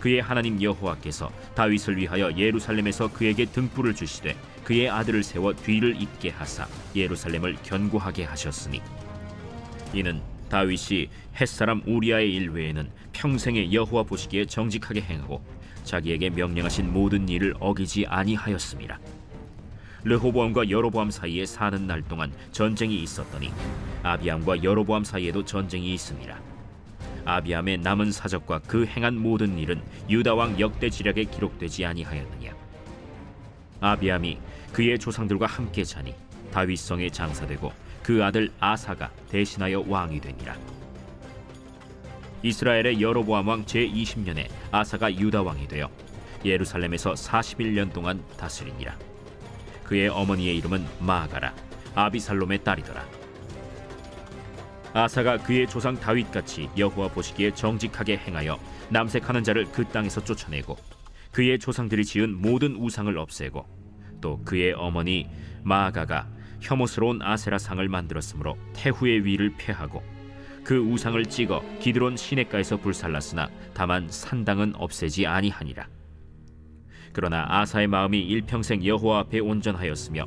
그의 하나님 여호와께서 다윗을 위하여 예루살렘에서 그에게 등불을 주시되 그의 아들을 세워 뒤를 잇게 하사 예루살렘을 견고하게 하셨으니 이는 다윗이 햇사람 우리아의 일 외에는 평생에 여호와 보시기에 정직하게 행하고 자기에게 명령하신 모든 일을 어기지 아니하였습니다. 르호보암과 여로보암 사이에 사는 날 동안 전쟁이 있었더니 아비암과 여로보암 사이에도 전쟁이 있습니다. 아비암의 남은 사적과 그 행한 모든 일은 유다 왕 역대 지략에 기록되지 아니하였느냐? 아비암이 그의 조상들과 함께 자니 다윗 성에 장사되고 그 아들 아사가 대신하여 왕이 되니라. 이스라엘의 여로보암 왕 제20년에 아사가 유다 왕이 되어 예루살렘에서 41년 동안 다스리니라. 그의 어머니의 이름은 마가라 아비살롬의 딸이더라 아사가 그의 조상 다윗같이 여호와 보시기에 정직하게 행하여 남색하는 자를 그 땅에서 쫓아내고 그의 조상들이 지은 모든 우상을 없애고 또 그의 어머니 마아가가 혐오스러운 아세라 상을 만들었으므로 태후의 위를 폐하고 그 우상을 찍어 기드론 시내가에서 불살랐으나 다만 산당은 없애지 아니하니라. 그러나 아사의 마음이 일평생 여호와 앞에 온전하였으며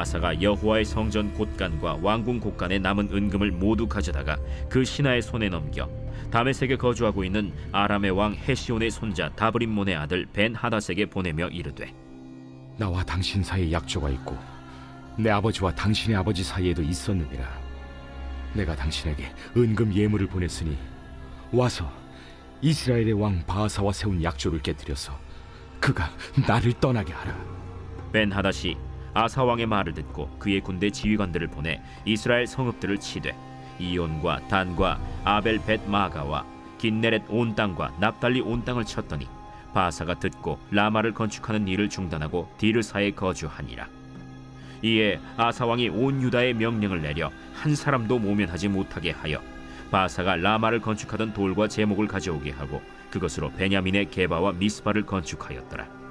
아사가 여호와의 성전 곳간과 왕궁 곳간에 남은 은금을 모두 가져다가 그 신하의 손에 넘겨 다메섹에 거주하고 있는 아람의 왕 헤시온의 손자 다브림몬의 아들 벤 하닷에게 보내며 이르되 나와 당신 사이에 약조가 있고 내 아버지와 당신의 아버지 사이에도 있었느니라. 내가 당신에게 은금 예물을 보냈으니 와서 이스라엘의 왕 바하사와 세운 약조를 깨뜨려서 그가 나를 떠나게 하라. 벤 하닷이 아사 왕의 말을 듣고 그의 군대 지휘관들을 보내 이스라엘 성읍들을 치되 이온과 단과 아벨 벳 마가와 긴네렛 온 땅과 납달리 온 땅을 쳤더니 바사가 듣고 라마를 건축하는 일을 중단하고 디르사에 거주하니라. 이에 아사 왕이 온 유다에 명령을 내려 한 사람도 모면하지 못하게 하여 바사가 라마를 건축하던 돌과 제목을 가져오게 하고 그것으로 베냐민의 게바와 미스바를 건축하였더라.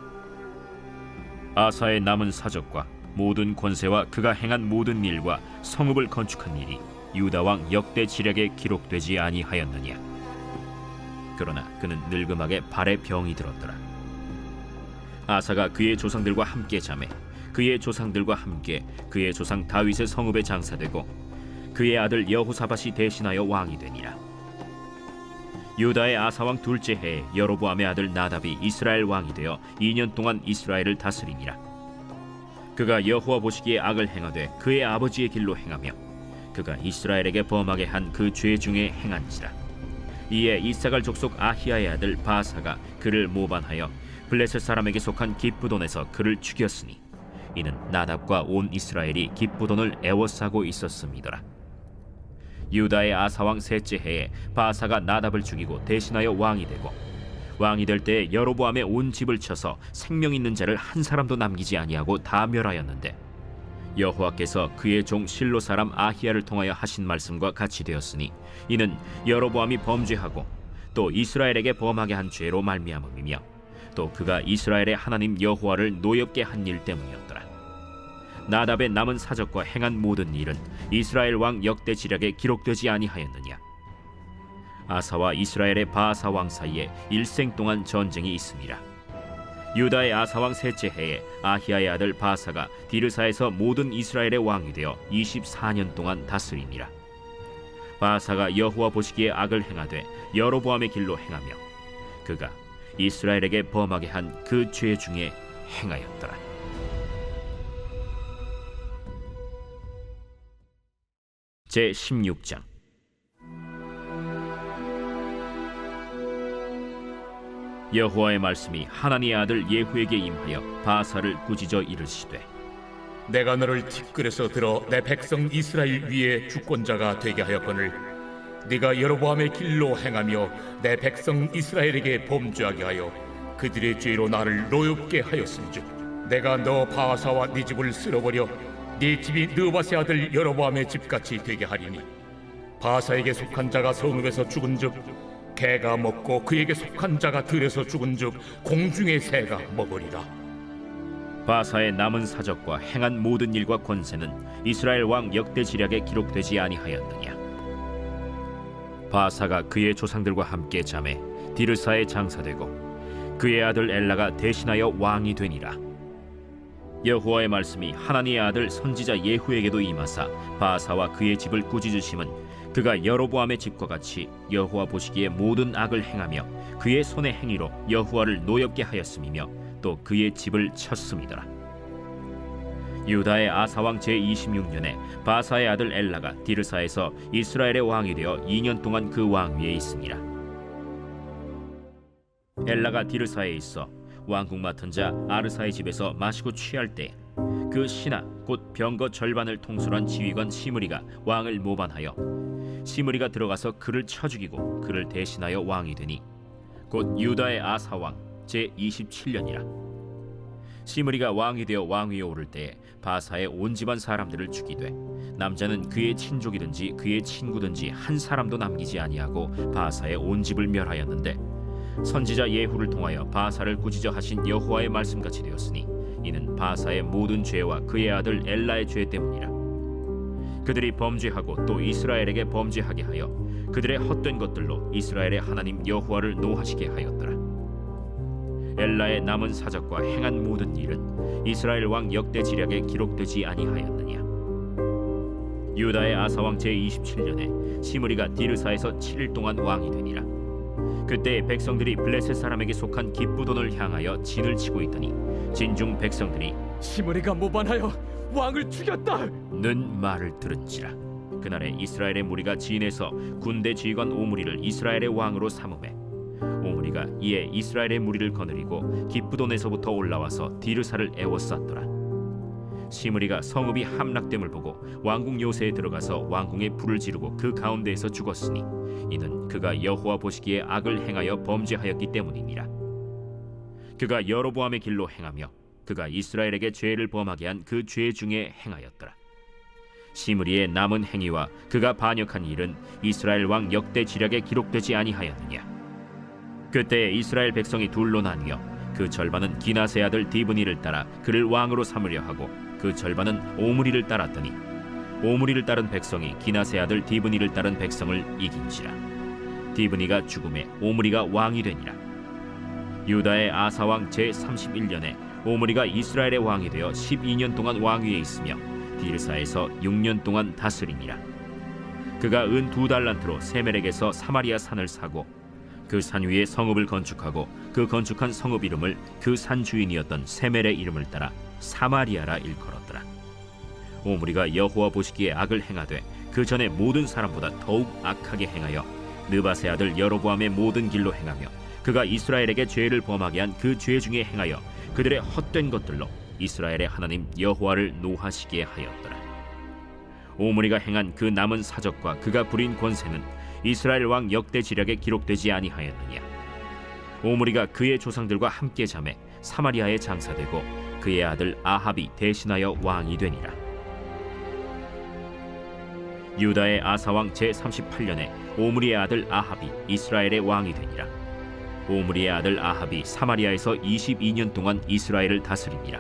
아사의 남은 사적과 모든 권세와 그가 행한 모든 일과 성읍을 건축한 일이 유다 왕 역대 지략에 기록되지 아니하였느냐? 그러나 그는 늙음하게 발에 병이 들었더라. 아사가 그의 조상들과 함께 잠에 그의 조상들과 함께 그의 조상 다윗의 성읍에 장사되고 그의 아들 여호사밧이 대신하여 왕이 되니라 유다의 아사왕 둘째 해에 여로보암의 아들 나답이 이스라엘 왕이 되어 2년 동안 이스라엘을 다스리니라. 그가 여호와 보시기에 악을 행하되 그의 아버지의 길로 행하며 그가 이스라엘에게 범하게 한 그 죄 중에 행한지라. 이에 이사갈 족속 아히야의 아들 바사가 그를 모반하여 블레셋 사람에게 속한 기쁘돈에서 그를 죽였으니 이는 나답과 온 이스라엘이 기쁘돈을 애워싸고 있었음이더라. 유다의 아사왕 셋째 해에 바사가 나답을 죽이고 대신하여 왕이 되고 왕이 될 때에 여로보암의 온 집을 쳐서 생명 있는 자를 한 사람도 남기지 아니하고 다 멸하였는데 여호와께서 그의 종 실로 사람 아히야를 통하여 하신 말씀과 같이 되었으니 이는 여로보암이 범죄하고 또 이스라엘에게 범하게 한 죄로 말미암음이며 또 그가 이스라엘의 하나님 여호와를 노엽게 한 일 때문이었더라. 나답의 남은 사적과 행한 모든 일은 이스라엘 왕 역대 지략에 기록되지 아니하였느냐? 아사와 이스라엘의 바사 왕 사이에 일생 동안 전쟁이 있습니다 유다의 아사 왕 셋째 해에 아히야의 아들 바사가 디르사에서 모든 이스라엘의 왕이 되어 24년 동안 다스리니라. 바사가 여호와 보시기에 악을 행하되 여로보암의 길로 행하며 그가 이스라엘에게 범하게 한 그 죄 중에 행하였더라 제 16장. 여호와의 말씀이 하나니의 아들 예후에게 임하여 바사를 꾸짖어 이르시되 내가 너를 티끌에서 들어 내 백성 이스라엘 위에 주권자가 되게 하였거늘 네가 여로보암의 길로 행하며 내 백성 이스라엘에게 범죄하게 하여 그들의 죄로 나를 노엽게 하였음즉 내가 너 바하사와 네 집을 쓸어버려 네 집이 느바세 아들 여로보암의 집같이 되게 하리니 바하사에게 속한 자가 성읍에서 죽은즉 개가 먹고 그에게 속한 자가 들에서 죽은즉 공중의 새가 먹으리라. 바사의 남은 사적과 행한 모든 일과 권세는 이스라엘 왕 역대 지략에 기록되지 아니하였느냐? 바사가 그의 조상들과 함께 잠에 디르사에 장사되고 그의 아들 엘라가 대신하여 왕이 되니라 여호와의 말씀이 하나님의 아들 선지자 예후에게도 임하사 바사와 그의 집을 꾸짖으심은 그가 여로보암의 집과 같이 여호와 보시기에 모든 악을 행하며 그의 손의 행위로 여호와를 노엽게 하였음이며 또 그의 집을 쳤음이더라. 유다의 아사왕 제 26년에 바사의 아들 엘라가 디르사에서 이스라엘의 왕이 되어 2년 동안 그 왕위에 있으니라. 엘라가 디르사에 있어 왕궁 맡은 자 아르사의 집에서 마시고 취할 때 그 신하 곧 병거 절반을 통솔한 지휘관 시므리가 왕을 모반하여 시므리가 들어가서 그를 쳐 죽이고 그를 대신하여 왕이 되니 곧 유다의 아사 왕 제 27년이라. 시므리가 왕이 되어 왕위에 오를 때에 바사의 온 집안 사람들을 죽이되 남자는 그의 친족이든지 그의 친구든지 한 사람도 남기지 아니하고 바사의 온 집을 멸하였는데 선지자 예후를 통하여 바사를 꾸짖어 하신 여호와의 말씀같이 되었으니 이는 바사의 모든 죄와 그의 아들 엘라의 죄 때문이라. 그들이 범죄하고 또 이스라엘에게 범죄하게 하여 그들의 헛된 것들로 이스라엘의 하나님 여호와를 노하시게 하였더라. 엘라의 남은 사적과 행한 모든 일은 이스라엘 왕 역대 지략에 기록되지 아니하였느냐. 유다의 아사 왕 제 27년에 시므리가 디르사에서 7일 동안 왕이 되니라 그때 백성들이 블레셋 사람에게 속한 기쁘돈을 향하여 진을 치고 있더니 진중 백성들이 시므리가 모반하여 왕을 죽였다. 는 말을 들은지라 그날에 이스라엘의 무리가 진에서 군대 지휘관 오므리를 이스라엘의 왕으로 삼음해 오므리가 이에 이스라엘의 무리를 거느리고 기쁘돈에서부터 올라와서 디르사를 애워쌌더라 시므리가 성읍이 함락됨을 보고 왕궁 요새에 들어가서 왕궁에 불을 지르고 그 가운데에서 죽었으니 이는 그가 여호와 보시기에 악을 행하여 범죄하였기 때문이니라 그가 여로보암의 길로 행하며 그가 이스라엘에게 죄를 범하게 한 그 죄 중에 행하였더라. 시므리의 남은 행위와 그가 반역한 일은 이스라엘 왕 역대 지략에 기록되지 아니하였느냐. 그때 이스라엘 백성이 둘로 나뉘어 그 절반은 기나세 아들 디브니를 따라 그를 왕으로 삼으려 하고 그 절반은 오므리를 따랐더니 오므리를 따른 백성이 기나세 아들 디브니를 따른 백성을 이긴지라. 디브니가 죽음에 오므리가 왕이 되니라. 유다의 아사 왕 제 31년에 오므리가 이스라엘의 왕이 되어 12년 동안 왕위에 있으며 디르사에서 6년 동안 다스리니라. 그가 은 두 달란트로 세멜에게서 사마리아 산을 사고 그 산 위에 성읍을 건축하고 그 건축한 성읍 이름을 그 산 주인이었던 세멜의 이름을 따라 사마리아라 일컬었더라. 오므리가 여호와 보시기에 악을 행하되 그 전에 모든 사람보다 더욱 악하게 행하여 느바세 아들 여로보암의 모든 길로 행하며 그가 이스라엘에게 죄를 범하게 한 그 죄 중에 행하여 그들의 헛된 것들로 이스라엘의 하나님 여호와를 노하시게 하였더라. 오므리가 행한 그 남은 사적과 그가 부린 권세는 이스라엘 왕 역대 지략에 기록되지 아니하였느냐. 오므리가 그의 조상들과 함께 잠에 사마리아에 장사되고 그의 아들 아합이 대신하여 왕이 되니라. 유다의 아사왕 제 38년에 오므리의 아들 아합이 이스라엘의 왕이 되니라. 오므리의 아들 아합이 사마리아에서 22년 동안 이스라엘을 다스리니라.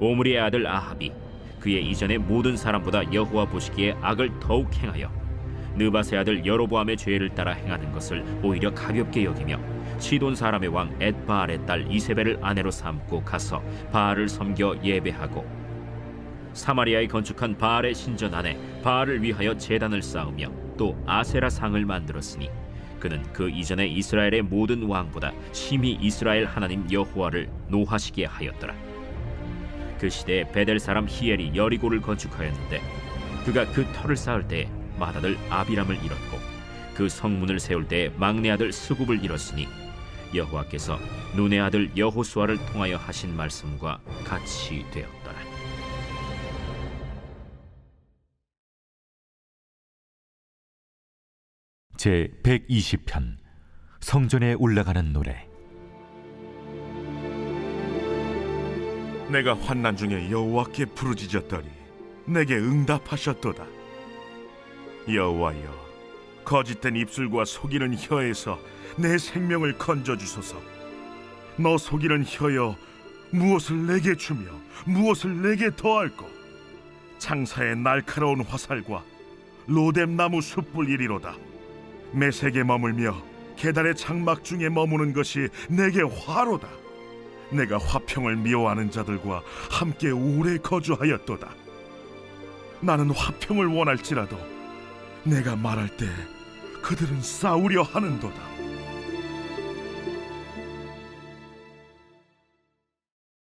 오므리의 아들 아합이 그의 이전의 모든 사람보다 여호와 보시기에 악을 더욱 행하여 느바세 아들 여로보암의 죄를 따라 행하는 것을 오히려 가볍게 여기며 시돈 사람의 왕 엣바알의 딸 이세벨을 아내로 삼고 가서 바알을 섬겨 예배하고 사마리아에 건축한 바알의 신전 안에 바알을 위하여 제단을 쌓으며 또 아세라 상을 만들었으니 그는 그 이전에 이스라엘의 모든 왕보다 심히 이스라엘 하나님 여호와를 노하시게 하였더라. 그 시대에 베델 사람 히엘이 여리고를 건축하였는데 그가 그 터를 쌓을 때 맏아들 아비람을 잃었고 그 성문을 세울 때 막내 아들 스굽을 잃었으니 여호와께서 눈의 아들 여호수아를 통하여 하신 말씀과 같이 되었더라. 제 120편 성전에 올라가는 노래 내가 환난 중에 여호와께 부르짖었더니 내게 응답하셨도다. 여호와여, 거짓된 입술과 속이는 혀에서 내 생명을 건져 주소서. 너 속이는 혀여, 무엇을 내게 주며 무엇을 내게 더할꼬? 창사의 날카로운 화살과 로뎀 나무 숯불 이리로다. 매색에 머물며 계달의 장막 중에 머무는 것이 내게 화로다. 내가 화평을 미워하는 자들과 함께 오래 거주하였도다. 나는 화평을 원할지라도 내가 말할 때 그들은 싸우려 하는도다.